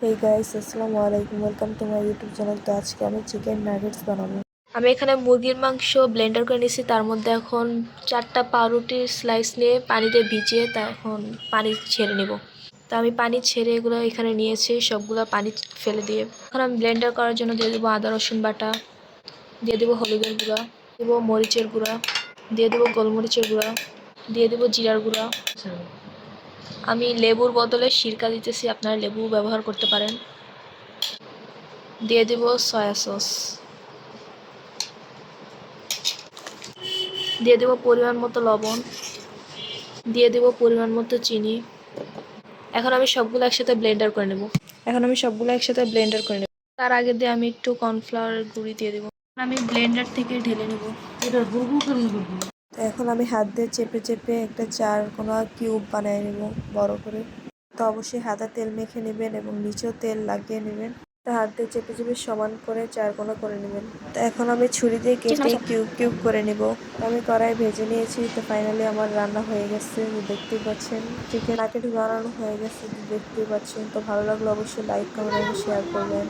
হেই guys আসসালামু আলাইকুম। Welcome to my YouTube channel তো আজকে আমি চিকেন নাগেটস বানাবো। আমি এখানে মুরগির মাংস ব্লেন্ডার করে নিয়েছি। তার মধ্যে এখন চারটা পাউরুটির স্লাইস নিয়ে পানিতে ভিজিয়ে তা এখন পানি ছেড়ে নিব। তো আমি পানি ছেড়ে এগুলো এখানে নিয়েছি, সবগুলো পানি ফেলে দিয়ে। এখন আমি ব্লেন্ডার করার জন্য দিয়ে দেবো আদা, রসুন বাটা। দিয়ে দেবো হলুদের গুঁড়া। দেবো মরিচের গুঁড়া। দিয়ে দেবো গোলমরিচের গুঁড়া। দিয়ে দেবো জিরার গুঁড়া। আমি লেবুর বদলে সিরকা দিতেছি আপনারা লেবু ব্যবহার করতে পারেন। দিয়ে দেব সয়া সস। দিয়ে দেব পরিমাণ মতো লবণ। দিয়ে দেব পরিমাণ মতো চিনি। এখন আমি সবগুলো একসাথে ব্লেন্ডার করে নেব। এখন আমি সবগুলো একসাথে ব্লেন্ডার করে নেব। তার আগে দিয়ে আমি একটু কর্নফ্লাওয়ার গুঁড়ি দিয়ে দেবো। আমি ব্লেন্ডার থেকে ঢেলে নেব। এটা কেমন করব তো এখন আমি হাত দিয়ে চেপে চেপে একটা চার কোনো কিউব বানিয়ে নেব বড় করে। তো অবশ্যই হাতে তেল মেখে নেবেন এবং নিচেও তেল লাগিয়ে নেবেন। তো হাত দিয়ে চেপে চেপে সমান করে চার কোনো করে নেবেন। তো এখন আমি ছুরি দিয়ে কেটে কিউব কিউব করে নেব। আমি কড়াই ভেজে নিয়েছি তো ফাইনালি আমার রান্না হয়ে গেছে দেখতেই পাচ্ছেন। চিকেন নাকেট বানানো হয়ে গেছে দেখতেই পাচ্ছেন। তো ভালো লাগল অবশ্যই লাইক কমেন্ট শেয়ার করবেন।